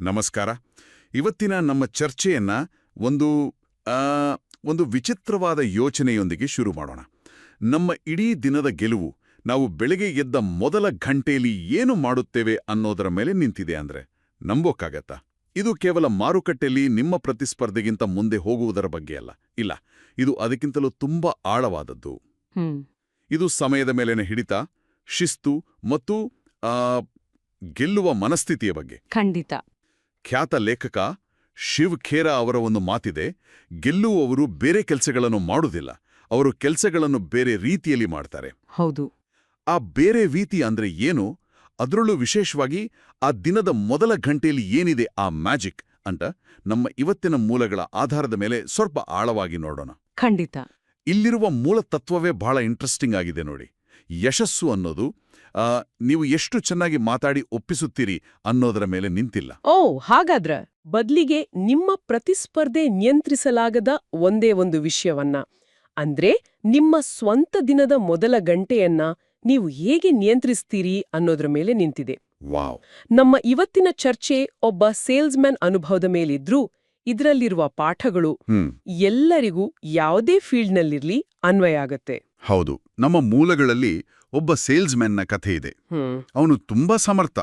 ನಮಸ್ಕಾರ. ಇವತ್ತಿನ ನಮ್ಮ ಚರ್ಚೆಯನ್ನ ಒಂದು ಒಂದು ವಿಚಿತ್ರವಾದ ಯೋಚನೆಯೊಂದಿಗೆ ಶುರು ಮಾಡೋಣ. ನಮ್ಮ ಇಡೀ ದಿನದ ಗೆಲುವು ನಾವು ಬೆಳಗ್ಗೆ ಎದ್ದ ಮೊದಲ ಘಂಟೆಯಲ್ಲಿ ಏನು ಮಾಡುತ್ತೇವೆ ಅನ್ನೋದರ ಮೇಲೆ ನಿಂತಿದೆ ಅಂದ್ರೆ ನಂಬೋಕ್ಕಾಗತ್ತಾ? ಇದು ಕೇವಲ ಮಾರುಕಟ್ಟೆಯಲ್ಲಿ ನಿಮ್ಮ ಪ್ರತಿಸ್ಪರ್ಧೆಗಿಂತ ಮುಂದೆ ಹೋಗುವುದರ ಬಗ್ಗೆ ಅಲ್ಲ. ಇಲ್ಲ ಇದು ಅದಕ್ಕಿಂತಲೂ ತುಂಬಾ ಆಳವಾದದ್ದು. ಇದು ಸಮಯದ ಮೇಲಿನ ಹಿಡಿತ ಶಿಸ್ತು ಮತ್ತು ಗೆಲ್ಲುವ ಮನಸ್ಥಿತಿಯ ಬಗ್ಗೆ. ಖಂಡಿತ. ಖ್ಯಾತ ಲೇಖಕ ಶಿವ್ ಖೇರಾ ಅವರ ಒಂದು ಮಾತಿದೆ ಗೆಲ್ಲುವವರು ಬೇರೆ ಕೆಲಸಗಳನ್ನು ಮಾಡುವುದಿಲ್ಲ ಅವರು ಕೆಲಸಗಳನ್ನು ಬೇರೆ ರೀತಿಯಲ್ಲಿ ಮಾಡ್ತಾರೆ. ಹೌದು. ಆ ಬೇರೆ ರೀತಿ ಅಂದ್ರೆ ಏನು? ಅದರಲ್ಲೂ ವಿಶೇಷವಾಗಿ ಆ ದಿನದ ಮೊದಲ ಗಂಟೆಯಲ್ಲಿ ಏನಿದೆ ಆ ಮ್ಯಾಜಿಕ್ ಅಂತ ನಮ್ಮ ಇವತ್ತಿನ ಮೂಲಗಳ ಆಧಾರದ ಮೇಲೆ ಸ್ವಲ್ಪ ಆಳವಾಗಿ ನೋಡೋಣ. ಖಂಡಿತ. ಇಲ್ಲಿರುವ ಮೂಲ ತತ್ವವೇ ಬಹಳ ಇಂಟ್ರೆಸ್ಟಿಂಗ್ ಆಗಿದೆ ನೋಡಿ. ಯಶಸ್ಸು ಅನ್ನೋದು ನೀವು ಎಷ್ಟು ಚೆನ್ನಾಗಿ ಮಾತಾಡಿ ಒಪ್ಪಿಸುತ್ತೀರಿ ಅನ್ನೋದರ ಮೇಲೆ ನಿಂತಿಲ್ಲ. ಓ ಹಾಗಾದ್ರ ಬದಲಿಗೆ ನಿಮ್ಮ ಪ್ರತಿಸ್ಪರ್ಧೆ ನಿಯಂತ್ರಿಸಲಾಗದ ಒಂದೇ ಒಂದು ವಿಷಯವನ್ನ. ಅಂದ್ರೆ ನಿಮ್ಮ ಸ್ವಂತ ದಿನದ ಮೊದಲ ಗಂಟೆಯನ್ನ ನೀವು ಹೇಗೆ ನಿಯಂತ್ರಿಸ್ತೀರಿ ಅನ್ನೋದ್ರ ಮೇಲೆ ನಿಂತಿದೆ. ವಾವ್. ನಮ್ಮ ಇವತ್ತಿನ ಚರ್ಚೆ ಒಬ್ಬ ಸೇಲ್ಸ್ಮ್ಯಾನ್ ಅನುಭವದ ಮೇಲಿದ್ರೂ ಇದರಲ್ಲಿರುವ ಪಾಠಗಳು ಎಲ್ಲರಿಗೂ ಯಾವುದೇ ಫೀಲ್ಡ್ನಲ್ಲಿರ್ಲಿ ಅನ್ವಯ ಆಗತ್ತೆ. ಹೌದು ನಮ್ಮ ಮೂಲಗಳಲ್ಲಿ ಒಬ್ಬ ಸೇಲ್ಸ್ ಮೆನ್ನ ಕಥೆ ಇದೆ. ಅವನು ತುಂಬಾ ಸಮರ್ಥ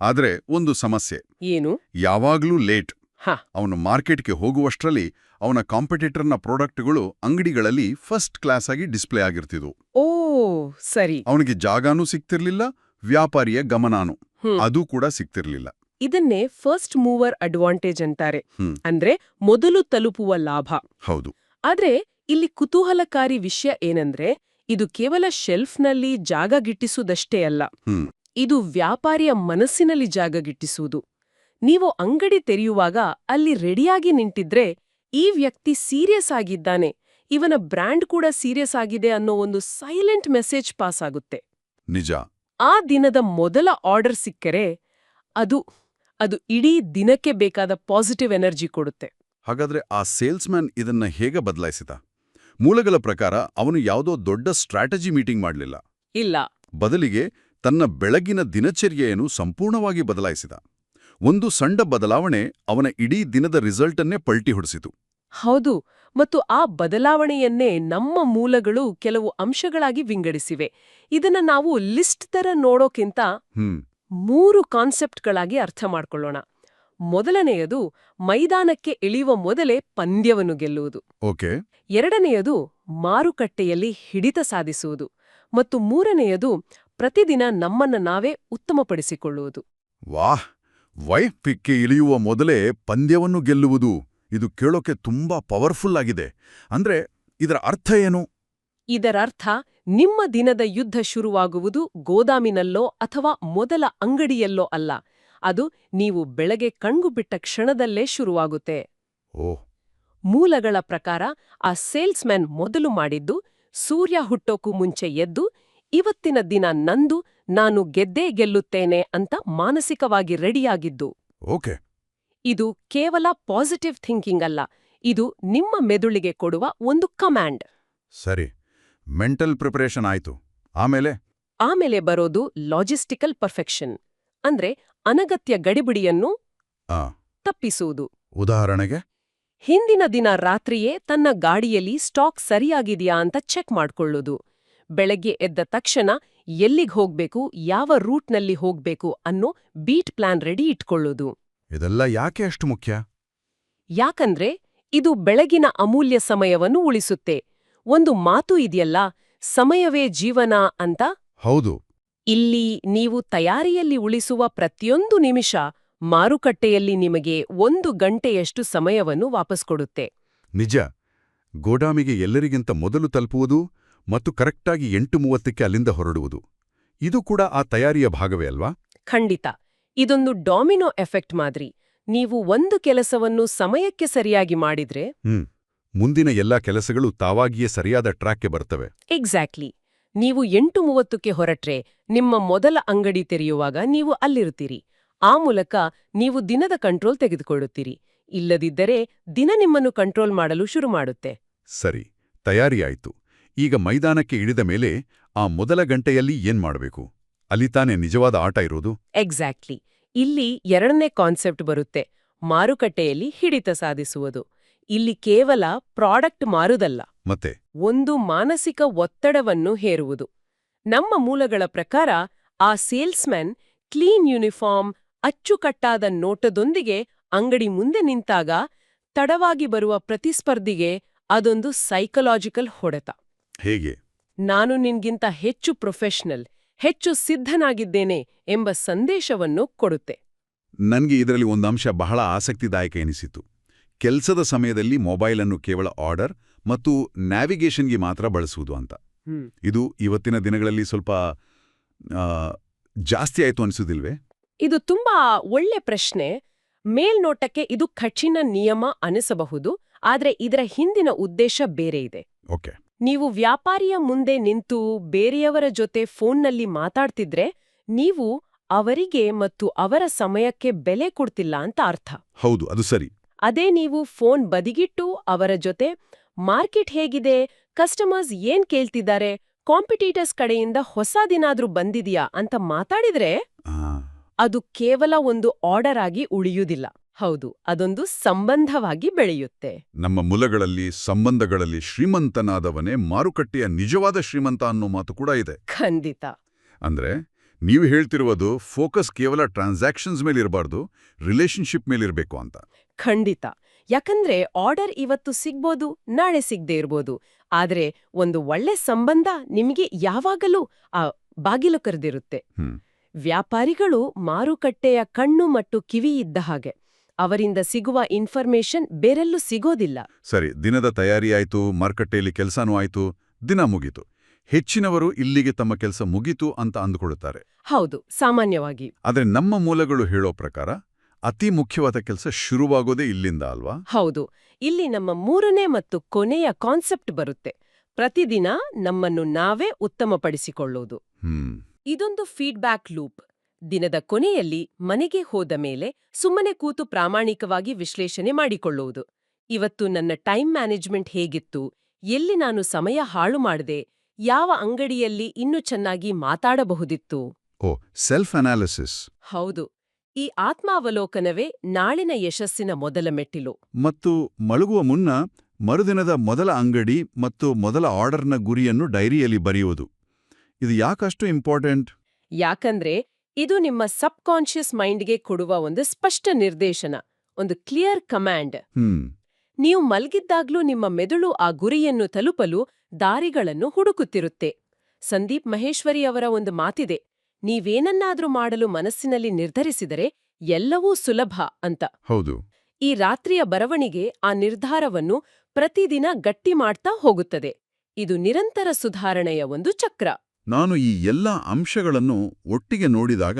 ಆದ್ರೆ ಒಂದು ಸಮಸ್ಯೆ. ಏನು? ಯಾವಾಗ್ಲೂ ಲೇಟ್. ಹ. ಅವನು ಮಾರ್ಕೆಟ್ಗೆ ಹೋಗುವಷ್ಟರಲ್ಲಿ ಅವನ ಕಾಂಪಿಟೇಟರ್ನ ಪ್ರಾಡಕ್ಟ್ಗಳು ಅಂಗಡಿಗಳಲ್ಲಿ ಫಸ್ಟ್ ಕ್ಲಾಸ್ ಆಗಿ ಡಿಸ್ಪ್ಲೇ ಆಗಿರ್ತಿದ್ವು. ಓ ಸರಿ. ಅವನಿಗೆ ಜಾಗಾನೂ ಸಿಗ್ತಿರ್ಲಿಲ್ಲ ವ್ಯಾಪಾರಿಯ ಗಮನಾನು. ಅದು ಕೂಡ ಸಿಗ್ತಿರ್ಲಿಲ್ಲ. ಇದನ್ನೇ ಫಸ್ಟ್ ಮೂವರ್ ಅಡ್ವಾಂಟೇಜ್ ಅಂತಾರೆ. ಅಂದ್ರೆ ಮೊದಲು ತಲುಪುವ ಲಾಭ. ಹೌದು. ಆದ್ರೆ ಇಲ್ಲಿ ಕುತೂಹಲಕಾರಿ ವಿಷಯ ಏನಂದ್ರೆ ಇದು ಕೇವಲ ಶೆಲ್ಫ್ನಲ್ಲಿ ಜಾಗ ಗಿಟ್ಟಿಸುವುದಷ್ಟೇ ಅಲ್ಲ. ಇದು ವ್ಯಾಪಾರಿಯ ಮನಸ್ಸಿನಲ್ಲಿ ಜಾಗ ಗಿಟ್ಟಿಸುವುದು. ನೀವು ಅಂಗಡಿ ತೆರೆಯುವಾಗ ಅಲ್ಲಿ ರೆಡಿಯಾಗಿ ನಿಂತಿದ್ರೆ ಈ ವ್ಯಕ್ತಿ ಸೀರಿಯಸ್ ಆಗಿದ್ದಾನೆ ಇವನ ಬ್ರ್ಯಾಂಡ್ ಕೂಡ ಸೀರಿಯಸ್ ಆಗಿದೆ ಅನ್ನೋ ಒಂದು ಸೈಲೆಂಟ್ ಮೆಸೇಜ್ ಪಾಸ್ ಆಗುತ್ತೆ. ನಿಜ. ಆ ದಿನದ ಮೊದಲ ಆರ್ಡರ್ ಸಿಕ್ಕರೆ ಅದು ಅದು ಇಡೀ ದಿನಕ್ಕೆ ಬೇಕಾದ ಪಾಸಿಟಿವ್ ಎನರ್ಜಿ ಕೊಡುತ್ತೆ. ಹಾಗಾದ್ರೆ ಆ ಸೇಲ್ಸ್ಮ್ಯಾನ್ ಇದನ್ನ ಹೇಗೆ ಬದಲಾಯಿಸಿದ? ಮೂಲಗಳ ಪ್ರಕಾರ ಅವನು ಯಾವುದೋ ದೊಡ್ಡ ಸ್ಟ್ರಾಟಜಿ ಮೀಟಿಂಗ್ ಮಾಡಲಿಲ್ಲ. ಇಲ್ಲ. ಬದಲಿಗೆ ತನ್ನ ಬೆಳಗಿನ ದಿನಚರ್ಯೆಯನ್ನು ಸಂಪೂರ್ಣವಾಗಿ ಬದಲಾಯಿಸಿದ. ಒಂದು ಸಣ್ಣ ಬದಲಾವಣೆ ಅವನ ಇಡೀ ದಿನದ ರಿಸಲ್ಟನ್ನೇ ಪಲ್ಟಿ ಹೊಡಿಸಿತು. ಹೌದು ಮತ್ತು ಆ ಬದಲಾವಣೆಯನ್ನೇ ನಮ್ಮ ಮೂಲಗಳು ಕೆಲವು ಅಂಶಗಳಾಗಿ ವಿಂಗಡಿಸಿವೆ. ಇದನ್ನ ನಾವು ಲಿಸ್ಟ್ ತರ ನೋಡೋಕ್ಕಿಂತ ಹ್ಮ್. ಮೂರು ಕಾನ್ಸೆಪ್ಟ್ಗಳಾಗಿ ಅರ್ಥ ಮಾಡ್ಕೊಳ್ಳೋಣ. ಮೊದಲನೆಯದು ಮೈದಾನಕ್ಕೆ ಇಳಿಯುವ ಮೊದಲೇ ಪಂದ್ಯವನ್ನು ಗೆಲ್ಲುವುದು. ಓಕೆ. ಎರಡನೆಯದು ಮಾರುಕಟ್ಟೆಯಲ್ಲಿ ಹಿಡಿತ ಸಾಧಿಸುವುದು ಮತ್ತು ಮೂರನೆಯದು ಪ್ರತಿದಿನ ನಮ್ಮನ್ನ ನಾವೇ ಉತ್ತಮಪಡಿಸಿಕೊಳ್ಳುವುದು. ವಾಹ್! ವೈಫಿಕ್ಕೆ ಇಳಿಯುವ ಮೊದಲೇ ಪಂದ್ಯವನ್ನು ಗೆಲ್ಲುವುದು ಇದು ಕೇಳೋಕೆ ತುಂಬಾ ಪವರ್ಫುಲ್ ಆಗಿದೆ. ಅಂದ್ರೆ ಇದರ ಅರ್ಥ ಏನು? ಇದರರ್ಥ ನಿಮ್ಮ ದಿನದ ಯುದ್ಧ ಶುರುವಾಗುವುದು ಗೋದಾಮಿನಲ್ಲೋ ಅಥವಾ ಮೊದಲ ಅಂಗಡಿಯಲ್ಲೋ ಅಲ್ಲ. ಅದು ನೀವು ಬೆಳಗ್ಗೆ ಕಣ್ಗುಬಿಟ್ಟ ಕ್ಷಣದಲ್ಲೇ ಶುರುವಾಗುತ್ತೆ. ಮೂಲಗಳ ಪ್ರಕಾರ ಆ ಸೇಲ್ಸ್ಮ್ಯಾನ್ ಮೊದಲು ಮಾಡಿದ್ದು ಸೂರ್ಯ ಹುಟ್ಟೋಕು ಮುಂಚೆ ಎದ್ದು ಇವತ್ತಿನ ದಿನ ನಂದು ನಾನು ಗೆದ್ದೇ ಗೆಲ್ಲುತ್ತೇನೆ ಅಂತ ಮಾನಸಿಕವಾಗಿ ರೆಡಿಯಾಗಿದ್ದು. ಓಕೆ. ಇದು ಕೇವಲ ಪಾಸಿಟಿವ್ ಥಿಂಕಿಂಗ್ ಅಲ್ಲ ಇದು ನಿಮ್ಮ ಮೆದುಳಿಗೆ ಕೊಡುವ ಒಂದು ಕಮ್ಯಾಂಡ್. ಸರಿ ಮೆಂಟಲ್ ಪ್ರಿಪರೇಷನ್ ಆಯ್ತು. ಆಮೇಲೆ? ಆಮೇಲೆ ಬರೋದು ಲಾಜಿಸ್ಟಿಕಲ್ ಪರ್ಫೆಕ್ಷನ್. ಅಂದ್ರೆ ಅನಗತ್ಯ ಗಡಿಬಿಡಿಯನ್ನು ತಪ್ಪಿಸುವುದು. ಉದಾಹರಣೆಗೆ? ಹಿಂದಿನ ದಿನ ರಾತ್ರಿಯೇ ತನ್ನ ಗಾಡಿಯಲ್ಲಿ ಸ್ಟಾಕ್ ಸರಿಯಾಗಿದೆಯಾ ಅಂತ ಚೆಕ್ ಮಾಡ್ಕೊಳ್ಳೋದು ಬೆಳಗ್ಗೆ ಎದ್ದ ತಕ್ಷಣ ಎಲ್ಲಿಗೆ ಹೋಗ್ಬೇಕು ಯಾವ ರೂಟ್ನಲ್ಲಿ ಹೋಗ್ಬೇಕು ಅನ್ನೋ ಬೀಟ್ ಪ್ಲಾನ್ ರೆಡಿ ಇಟ್ಕೊಳ್ಳೋದು ಇದೆಲ್ಲ ಯಾಕೆ ಅಷ್ಟು ಮುಖ್ಯ? ಯಾಕಂದ್ರೆ ಇದು ಬೆಳಗಿನ ಅಮೂಲ್ಯ ಸಮಯವನ್ನು ಉಳಿಸುತ್ತೆ. ಒಂದು ಮಾತು ಇದೆಯಲ್ಲ ಸಮಯವೇ ಜೀವನ ಅಂತ? ಹೌದು. ಇಲ್ಲಿ ನೀವು ತಯಾರಿಯಲ್ಲಿ ಉಳಿಸುವ ಪ್ರತಿಯೊಂದು ನಿಮಿಷ ಮಾರುಕಟ್ಟೆಯಲ್ಲಿ ನಿಮಗೆ ಒಂದು ಗಂಟೆಯಷ್ಟು ಸಮಯವನ್ನು ವಾಪಸ್ ಕೊಡುತ್ತೆ. ನಿಜ. ಗೋಡಾಮಿಗೆ ಎಲ್ಲರಿಗಿಂತ ಮೊದಲು ತಲುಪುವುದು ಮತ್ತು ಕರೆಕ್ಟಾಗಿ ಎಂಟು ಮೂವತ್ತಕ್ಕೆ ಅಲ್ಲಿಂದ ಹೊರಡುವುದು. ಇದು ಕೂಡ ಆ ತಯಾರಿಯ ಭಾಗವೇ ಅಲ್ವಾ? ಖಂಡಿತ. ಇದೊಂದು ಡಾಮಿನೋ ಎಫೆಕ್ಟ್ ಮಾದರಿ. ನೀವು ಒಂದು ಕೆಲಸವನ್ನು ಸಮಯಕ್ಕೆ ಸರಿಯಾಗಿ ಮಾಡಿದ್ರೆ ಮುಂದಿನ ಎಲ್ಲಾ ಕೆಲಸಗಳು ತಾವಾಗಿಯೇ ಸರಿಯಾದ ಟ್ರ್ಯಾಕ್ಗೆ ಬರ್ತವೆ. ಎಕ್ಸಾಕ್ಟ್ಲಿ ನೀವು ಎಂಟು ಮೂವತ್ತಕ್ಕೆ ಹೊರಟ್ರೆ ನಿಮ್ಮ ಮೊದಲ ಅಂಗಡಿ ತೆರೆಯುವಾಗ ನೀವು ಅಲ್ಲಿರುತ್ತೀರಿ. ಆ ಮೂಲಕ ನೀವು ದಿನದ ಕಂಟ್ರೋಲ್ ತೆಗೆದುಕೊಳ್ಳುತ್ತೀರಿ. ಇಲ್ಲದಿದ್ದರೆ ದಿನ ನಿಮ್ಮನ್ನು ಕಂಟ್ರೋಲ್ ಮಾಡಲು ಶುರು ಮಾಡುತ್ತೆ. ಸರಿ ತಯಾರಿಯಾಯಿತು. ಈಗ ಮೈದಾನಕ್ಕೆ ಇಳಿದ ಮೇಲೆ ಆ ಮೊದಲ ಗಂಟೆಯಲ್ಲಿ ಏನ್ ಮಾಡಬೇಕು? ಅಲ್ಲಿ ತಾನೇ ನಿಜವಾದ ಆಟ ಇರೋದು? ಎಕ್ಸಾಕ್ಟ್ಲಿ. ಇಲ್ಲಿ ಎರಡನೇ ಕಾನ್ಸೆಪ್ಟ್ ಬರುತ್ತೆ. ಮಾರುಕಟ್ಟೆಯಲ್ಲಿ ಹಿಡಿತ ಸಾಧಿಸುವುದು. ಇಲ್ಲಿ ಕೇವಲ ಪ್ರಾಡಕ್ಟ್ ಮಾರುದಲ್ಲ. ಮತ್ತೆ? ಒಂದು ಮಾನಸಿಕ ಒತ್ತಡವನ್ನು ಹೇರುವುದು. ನಮ್ಮ ಮೂಲಗಳ ಪ್ರಕಾರ ಆ ಸೇಲ್ಸ್ಮನ್ ಕ್ಲೀನ್ ಯೂನಿಫಾರ್ಮ್ ಅಚ್ಚುಕಟ್ಟಾದ ನೋಟದೊಂದಿಗೆ ಅಂಗಡಿ ಮುಂದೆ ನಿಂತಾಗ ತಡವಾಗಿ ಬರುವ ಪ್ರತಿಸ್ಪರ್ಧಿಗೆ ಅದೊಂದು ಸೈಕಲಾಜಿಕಲ್ ಹೊಡೆತ. ಹೇಗೆ? ನಾನು ನಿನ್ಗಿಂತ ಹೆಚ್ಚು ಪ್ರೊಫೆಷನಲ್ ಹೆಚ್ಚು ಸಿದ್ಧನಾಗಿದ್ದೇನೆ ಎಂಬ ಸಂದೇಶವನ್ನು ಕೊಡುತ್ತೆ. ನನಗೆ ಇದರಲ್ಲಿ ಒಂದು ಅಂಶ ಬಹಳ ಆಸಕ್ತಿದಾಯಕ ಎನಿಸಿತು. ಕೆಲಸದ ಸಮಯದಲ್ಲಿ ಮೊಬೈಲನ್ನು ಕೇವಲ ಆರ್ಡರ್ ಮತ್ತು ನ್ಯಾವಿಗೇಷನ್ಗೆ ಮಾತ್ರ ಬಳಸುವುದು ಅಂತ. ಇದು ಇವತ್ತಿನ ದಿನಗಳಲ್ಲಿ ಸ್ವಲ್ಪ ಜಾಸ್ತಿ ಆಯ್ತು ಅನಿಸೋದಿಲ್ವೇ? ಇದು ತುಂಬಾ ಒಳ್ಳೆ ಪ್ರಶ್ನೆ. ಮೇಲ್ನೋಟಕ್ಕೆ ಇದು ಕಠಿಣ ನಿಯಮ ಅನಿಸಬಹುದು ಆದರೆ ಇದರ ಹಿಂದಿನ ಉದ್ದೇಶ ಬೇರೆ ಇದೆ. ಓಕೆ. ನೀವು ವ್ಯಾಪಾರಿಯ ಮುಂದೆ ನಿಂತು ಬೇರೆಯವರ ಜೊತೆ ಫೋನ್ನಲ್ಲಿ ಮಾತಾಡ್ತಿದ್ರೆ ನೀವು ಅವರಿಗೆ ಮತ್ತು ಅವರ ಸಮಯಕ್ಕೆ ಬೆಲೆ ಕೊಡ್ತಿಲ್ಲ ಅಂತ ಅರ್ಥ. ಹೌದು ಅದು ಸರಿ. ಅದೇ ನೀವು ಫೋನ್ ಬದಿಗಿಟ್ಟು ಅವರ ಜೊತೆ ಮಾರ್ಕೆಟ್ ಹೇಗಿದೆ? ಕಸ್ಟಮರ್ಸ್ ಏನ್ ಕೇಳ್ತಿದ್ದಾರೆ? ಕಾಂಪಿಟೀಟರ್ಸ್ ಕಡೆಯಿಂದ ಹೊಸದಿನಾದ್ರೂ ಬಂದಿದೆಯಾ? ಅಂತ ಮಾತಾಡಿದ್ರೆ ಅದು ಕೇವಲ ಒಂದು ಆರ್ಡರ್ ಆಗಿ ಉಳಿಯುವುದಿಲ್ಲ. ಹೌದು ಅದೊಂದು ಸಂಬಂಧವಾಗಿ ಬೆಳೆಯುತ್ತೆ. ನಮ್ಮ ಮೂಲಗಳಲ್ಲಿ ಸಂಬಂಧಗಳಲ್ಲಿ ಶ್ರೀಮಂತನಾದವನೇ ಮಾರುಕಟ್ಟೆಯ ನಿಜವಾದ ಶ್ರೀಮಂತ ಅನ್ನೋ ಮಾತು ಕೂಡ ಇದೆ. ಖಂಡಿತ. ಅಂದ್ರೆ ನೀವು ಹೇಳ್ತಿರುವುದು ಫೋಕಸ್ ಕೇವಲ ಟ್ರಾನ್ಸಾಕ್ಷನ್ಸ್ ಮೇಲಿರಬಾರ್ದು ರಿಲೇಶನ್ಶಿಪ್ ಮೇಲಿರಬೇಕು ಅಂತ. ಖಂಡಿತ. ಯಾಕಂದ್ರೆ ಆರ್ಡರ್ ಇವತ್ತು ಸಿಗ್ಬೋದು ನಾಳೆ ಸಿಗದೆ ಇರ್ಬೋದು. ಆದ್ರೆ ಒಂದು ಒಳ್ಳೆ ಸಂಬಂಧ ನಿಮಗೆ ಯಾವಾಗಲೂ ಆ ಬಾಗಿಲು ಕರೆದಿರುತ್ತೆ. ವ್ಯಾಪಾರಿಗಳು ಮಾರುಕಟ್ಟೆಯ ಕಣ್ಣು ಮತ್ತು ಕಿವಿ ಇದ್ದ ಹಾಗೆ. ಅವರಿಂದ ಸಿಗುವ ಇನ್ಫಾರ್ಮೇಶನ್ ಬೇರೆಲ್ಲೂ ಸಿಗೋದಿಲ್ಲ. ಸರಿ ದಿನದ ತಯಾರಿ ಆಯಿತು ಮಾರುಕಟ್ಟೆಯಲ್ಲಿ ಕೆಲಸನೂ ಆಯ್ತು ದಿನ ಮುಗೀತು. ಹೆಚ್ಚಿನವರು ಇಲ್ಲಿಗೆ ತಮ್ಮ ಕೆಲಸ ಮುಗೀತು ಅಂತ ಅಂದುಕೊಳ್ಳುತ್ತಾರೆ. ಹೌದು ಸಾಮಾನ್ಯವಾಗಿ. ಆದರೆ ನಮ್ಮ ಮೂಲಗಳು ಹೇಳೋ ಪ್ರಕಾರ ಅತಿ ಮುಖ್ಯವಾದ ಕೆಲಸ ಶುರುವಾಗೋದೇ ಇಲ್ಲಿಂದ ಅಲ್ವಾ? ಹೌದು. ಇಲ್ಲಿ ನಮ್ಮ ಮೂರನೇ ಮತ್ತು ಕೊನೆಯ ಕಾನ್ಸೆಪ್ಟ್ ಬರುತ್ತೆ. ಪ್ರತಿದಿನ ನಮ್ಮನ್ನು ನಾವೇ ಉತ್ತಮಪಡಿಸಿಕೊಳ್ಳೋದು. ಇದೊಂದು ಫೀಡ್ಬ್ಯಾಕ್ ಲೂಪ್. ದಿನದ ಕೊನೆಯಲ್ಲಿ ಮನೆಗೆ ಹೋದ ಮೇಲೆ ಸುಮ್ಮನೆ ಕೂತು ಪ್ರಾಮಾಣಿಕವಾಗಿ ವಿಶ್ಲೇಷಣೆ ಮಾಡಿಕೊಳ್ಳುವುದು ಇವತ್ತು ನನ್ನ ಟೈಮ್ ಮ್ಯಾನೇಜ್ಮೆಂಟ್ ಹೇಗಿತ್ತು? ಎಲ್ಲಿ ನಾನು ಸಮಯ ಹಾಳು ಮಾಡಿದೆ? ಯಾವ ಅಂಗಡಿಯಲ್ಲಿ ಇನ್ನೂ ಚೆನ್ನಾಗಿ ಮಾತಾಡಬಹುದಿತ್ತು? ಓ ಸೆಲ್ಫ್ ಅನಾಲಿಸಿಸ್. ಹೌದು. ಈ ಆತ್ಮಾವಲೋಕನವೇ ನಾಳಿನ ಯಶಸ್ಸಿನ ಮೊದಲ ಮೆಟ್ಟಿಲು. ಮತ್ತು ಮಲಗುವ ಮುನ್ನ ಮರುದಿನದ ಮೊದಲ ಅಂಗಡಿ ಮತ್ತು ಮೊದಲ ಆರ್ಡರ್ನ ಗುರಿಯನ್ನು ಡೈರಿಯಲ್ಲಿ ಬರೆಯುವುದು. ಇದು ಯಾಕಷ್ಟು ಇಂಪಾರ್ಟೆಂಟ್? ಯಾಕಂದ್ರೆ ಇದು ನಿಮ್ಮ ಸಬ್ ಕಾನ್ಷಿಯಸ್ ಮೈಂಡ್ಗೆ ಕೊಡುವ ಒಂದು ಸ್ಪಷ್ಟ ನಿರ್ದೇಶನ ಒಂದು ಕ್ಲಿಯರ್ ಕಮಾಂಡ್ ಹ್ಮ್. ನೀವು ಮಲಗಿದ್ದಾಗ್ಲೂ ನಿಮ್ಮ ಮೆದುಳು ಆ ಗುರಿಯನ್ನು ತಲುಪಲು ದಾರಿಗಳನ್ನು ಹುಡುಕುತ್ತಿರುತ್ತೆ. ಸಂದೀಪ್ ಮಹೇಶ್ವರಿ ಅವರ ಒಂದು ಮಾತಿದೆ ನೀವೇನನ್ನಾದ್ರೂ ಮಾಡಲು ಮನಸ್ಸಿನಲ್ಲಿ ನಿರ್ಧರಿಸಿದರೆ ಎಲ್ಲವೂ ಸುಲಭ ಅಂತ. ಹೌದು. ಈ ರಾತ್ರಿಯ ಬರವಣಿಗೆ ಆ ನಿರ್ಧಾರವನ್ನು ಪ್ರತಿದಿನ ಗಟ್ಟಿ ಮಾಡ್ತಾ ಹೋಗುತ್ತದೆ. ಇದು ನಿರಂತರ ಸುಧಾರಣೆಯ ಒಂದು ಚಕ್ರ. ನಾನು ಈ ಎಲ್ಲ ಅಂಶಗಳನ್ನು ಒಟ್ಟಿಗೆ ನೋಡಿದಾಗ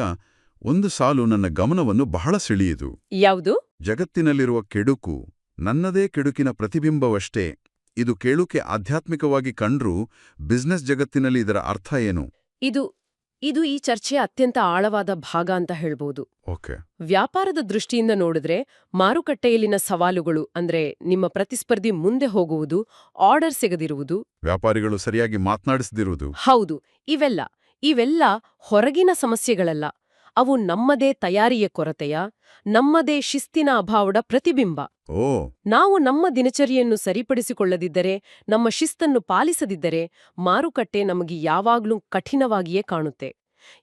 ಒಂದು ಸಾಲು ನನ್ನ ಗಮನವನ್ನು ಬಹಳ ಸೆಳೆಯಿತು. ಯಾವುದು? ಜಗತ್ತಿನಲ್ಲಿರುವ ಕೆಡುಕು ನನ್ನದೇ ಕೆಡುಕಿನ ಪ್ರತಿಬಿಂಬವಷ್ಟೇ. ಇದು ಕೇಳುಕೆ ಆಧ್ಯಾತ್ಮಿಕವಾಗಿ ಕಂಡ್ರೂ ಬಿಸ್ನೆಸ್ ಜಗತ್ತಿನಲ್ಲಿ ಇದರ ಅರ್ಥ ಏನು? ಇದು ಇದು ಈ ಚರ್ಚೆಯ ಅತ್ಯಂತ ಆಳವಾದ ಭಾಗ ಅಂತ ಹೇಳ್ಬೋದು. ಓಕೆ. ವ್ಯಾಪಾರದ ದೃಷ್ಟಿಯಿಂದ ನೋಡಿದ್ರೆ ಮಾರುಕಟ್ಟೆಯಲ್ಲಿನ ಸವಾಲುಗಳು ಅಂದ್ರೆ ನಿಮ್ಮ ಪ್ರತಿಸ್ಪರ್ಧಿ ಮುಂದೆ ಹೋಗುವುದು ಆರ್ಡರ್ ಸಿಗದಿರುವುದು. ವ್ಯಾಪಾರಿಗಳು ಸರಿಯಾಗಿ ಮಾತನಾಡಿಸದಿರುವುದು. ಹೌದು ಇವೆಲ್ಲ ಇವೆಲ್ಲ ಹೊರಗಿನ ಸಮಸ್ಯೆಗಳಲ್ಲ. ಅವು ನಮ್ಮದೇ ತಯಾರಿಯ ಕೊರತೆಯ ನಮ್ಮದೇ ಶಿಸ್ತಿನ ಅಭಾವದ ಪ್ರತಿಬಿಂಬ. ಓ. ನಾವು ನಮ್ಮ ದಿನಚರಿಯನ್ನು ಸರಿಪಡಿಸಿಕೊಳ್ಳದಿದ್ದರೆ ನಮ್ಮ ಶಿಸ್ತನ್ನು ಪಾಲಿಸದಿದ್ದರೆ ಮಾರುಕಟ್ಟೆ ನಮಗೆ ಯಾವಾಗ್ಲೂ ಕಠಿಣವಾಗಿಯೇ ಕಾಣುತ್ತೆ.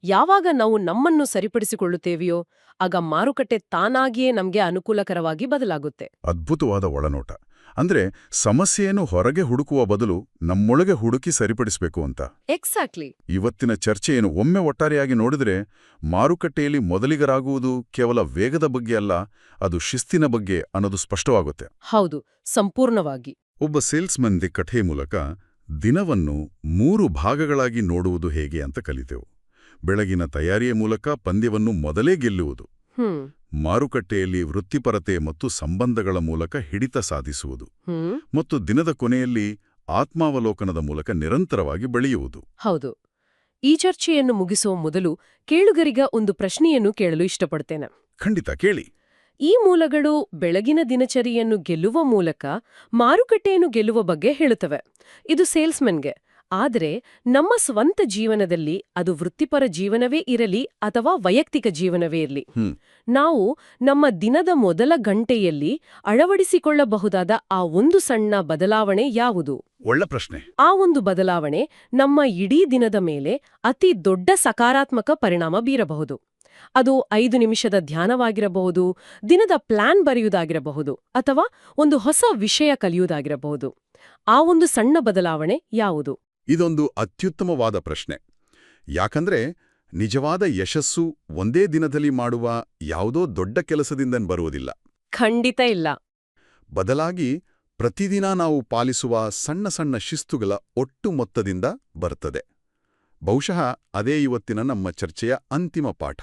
ಯಾವಾಗ ನಾವು ನಮ್ಮನ್ನು ಸರಿಪಡಿಸಿಕೊಳ್ಳುತ್ತೇವೆಯೋ ಆಗ ಮಾರುಕಟ್ಟೆ ತಾನಾಗಿಯೇ ನಮಗೆ ಅನುಕೂಲಕರವಾಗಿ ಬದಲಾಗುತ್ತೆ. ಅದ್ಭುತವಾದ ಒಳನೋಟ. ಅಂದ್ರೆ ಸಮಸ್ಯೆಯನ್ನು ಹೊರಗೆ ಹುಡುಕುವ ಬದಲು ನಮ್ಮೊಳಗೆ ಹುಡುಕಿ ಸರಿಪಡಿಸಬೇಕು ಅಂತ. ಎಕ್ಸಾಕ್ಟ್ಲಿ. ಇವತ್ತಿನ ಚರ್ಚೆಯನ್ನು ಒಮ್ಮೆ ಒಟ್ಟಾರೆಯಾಗಿ ನೋಡಿದ್ರೆ ಮಾರುಕಟ್ಟೆಯಲ್ಲಿ ಮೊದಲಿಗರಾಗುವುದು ಕೇವಲ ವೇಗದ ಬಗ್ಗೆ ಅಲ್ಲ ಅದು ಶಿಸ್ತಿನ ಬಗ್ಗೆ ಅನ್ನೋದು ಸ್ಪಷ್ಟವಾಗುತ್ತೆ. ಹೌದು ಸಂಪೂರ್ಣವಾಗಿ. ಒಬ್ಬ ಸೇಲ್ಸ್ಮನ್ ದಿ ಕಥೆ ಮೂಲಕ ದಿನವನ್ನು ಮೂರು ಭಾಗಗಳಾಗಿ ನೋಡುವುದು ಹೇಗೆ ಅಂತ ಕಲಿತೆವು. ಬೆಳಗಿನ ತಯಾರಿಯ ಮೂಲಕ ಪಂದ್ಯವನ್ನು ಮೊದಲೇ ಗೆಲ್ಲುವುದು. ಮಾರುಕಟ್ಟೆಯಲ್ಲಿ ವೃತ್ತಿಪರತೆ ಮತ್ತು ಸಂಬಂಧಗಳ ಮೂಲಕ ಹಿಡಿತ ಸಾಧಿಸುವುದು. ಮತ್ತು ದಿನದ ಕೊನೆಯಲ್ಲಿ ಆತ್ಮಾವಲೋಕನದ ಮೂಲಕ ನಿರಂತರವಾಗಿ ಬೆಳೆಯುವುದು. ಹೌದು. ಈ ಚರ್ಚೆಯನ್ನು ಮುಗಿಸುವ ಮೊದಲು ಕೇಳುಗರಿಗ ಒಂದು ಪ್ರಶ್ನೆಯನ್ನು ಕೇಳಲು ಇಷ್ಟಪಡ್ತೇನೆ. ಖಂಡಿತ ಕೇಳಿ. ಈ ಮೂಲಗಳು ಬೆಳಗಿನ ದಿನಚರಿಯನ್ನು ಗೆಲ್ಲುವ ಮೂಲಕ ಮಾರುಕಟ್ಟೆಯನ್ನು ಗೆಲ್ಲುವ ಬಗ್ಗೆ ಹೇಳುತ್ತವೆ. ಇದು ಸೇಲ್ಸ್ಮನ್ಗೆ. ಆದರೆ ನಮ್ಮ ಸ್ವಂತ ಜೀವನದಲ್ಲಿ ಅದು ವೃತ್ತಿಪರ ಜೀವನವೇ ಇರಲಿ ಅಥವಾ ವೈಯಕ್ತಿಕ ಜೀವನವೇ ಇರಲಿ. ನಾವು ನಮ್ಮ ದಿನದ ಮೊದಲ ಗಂಟೆಯಲ್ಲಿ ಅಳವಡಿಸಿಕೊಳ್ಳಬಹುದಾದ ಆ ಒಂದು ಸಣ್ಣ ಬದಲಾವಣೆ ಯಾವುದು? ಒಳ್ಳೆ ಪ್ರಶ್ನೆ. ಆ ಒಂದು ಬದಲಾವಣೆ ನಮ್ಮ ಇಡೀ ದಿನದ ಮೇಲೆ ಅತಿ ದೊಡ್ಡ ಸಕಾರಾತ್ಮಕ ಪರಿಣಾಮ ಬೀರಬಹುದು. ಅದು ಐದು ನಿಮಿಷದ ಧ್ಯಾನವಾಗಿರಬಹುದು ದಿನದ ಪ್ಲಾನ್ ಬರೆಯುವುದಾಗಿರಬಹುದು ಅಥವಾ ಒಂದು ಹೊಸ ವಿಷಯ ಕಲಿಯುವುದಾಗಿರಬಹುದು. ಆ ಒಂದು ಸಣ್ಣ ಬದಲಾವಣೆ ಯಾವುದು? ಇದೊಂದು ಅತ್ಯುತ್ತಮವಾದ ಪ್ರಶ್ನೆ. ಯಾಕಂದ್ರೆ ನಿಜವಾದ ಯಶಸ್ಸು ಒಂದೇ ದಿನದಲ್ಲಿ ಮಾಡುವ ಯಾವುದೋ ದೊಡ್ಡ ಕೆಲಸದಿಂದ ಬರುವುದಿಲ್ಲ. ಖಂಡಿತ ಇಲ್ಲ. ಬದಲಾಗಿ ಪ್ರತಿದಿನ ನಾವು ಪಾಲಿಸುವ ಸಣ್ಣ ಸಣ್ಣ ಶಿಸ್ತುಗಳ ಒಟ್ಟು ಮೊತ್ತದಿಂದ ಬರ್ತದೆ. ಬಹುಶಃ ಅದೇ ಇವತ್ತಿನ ನಮ್ಮ ಚರ್ಚೆಯ ಅಂತಿಮ ಪಾಠ.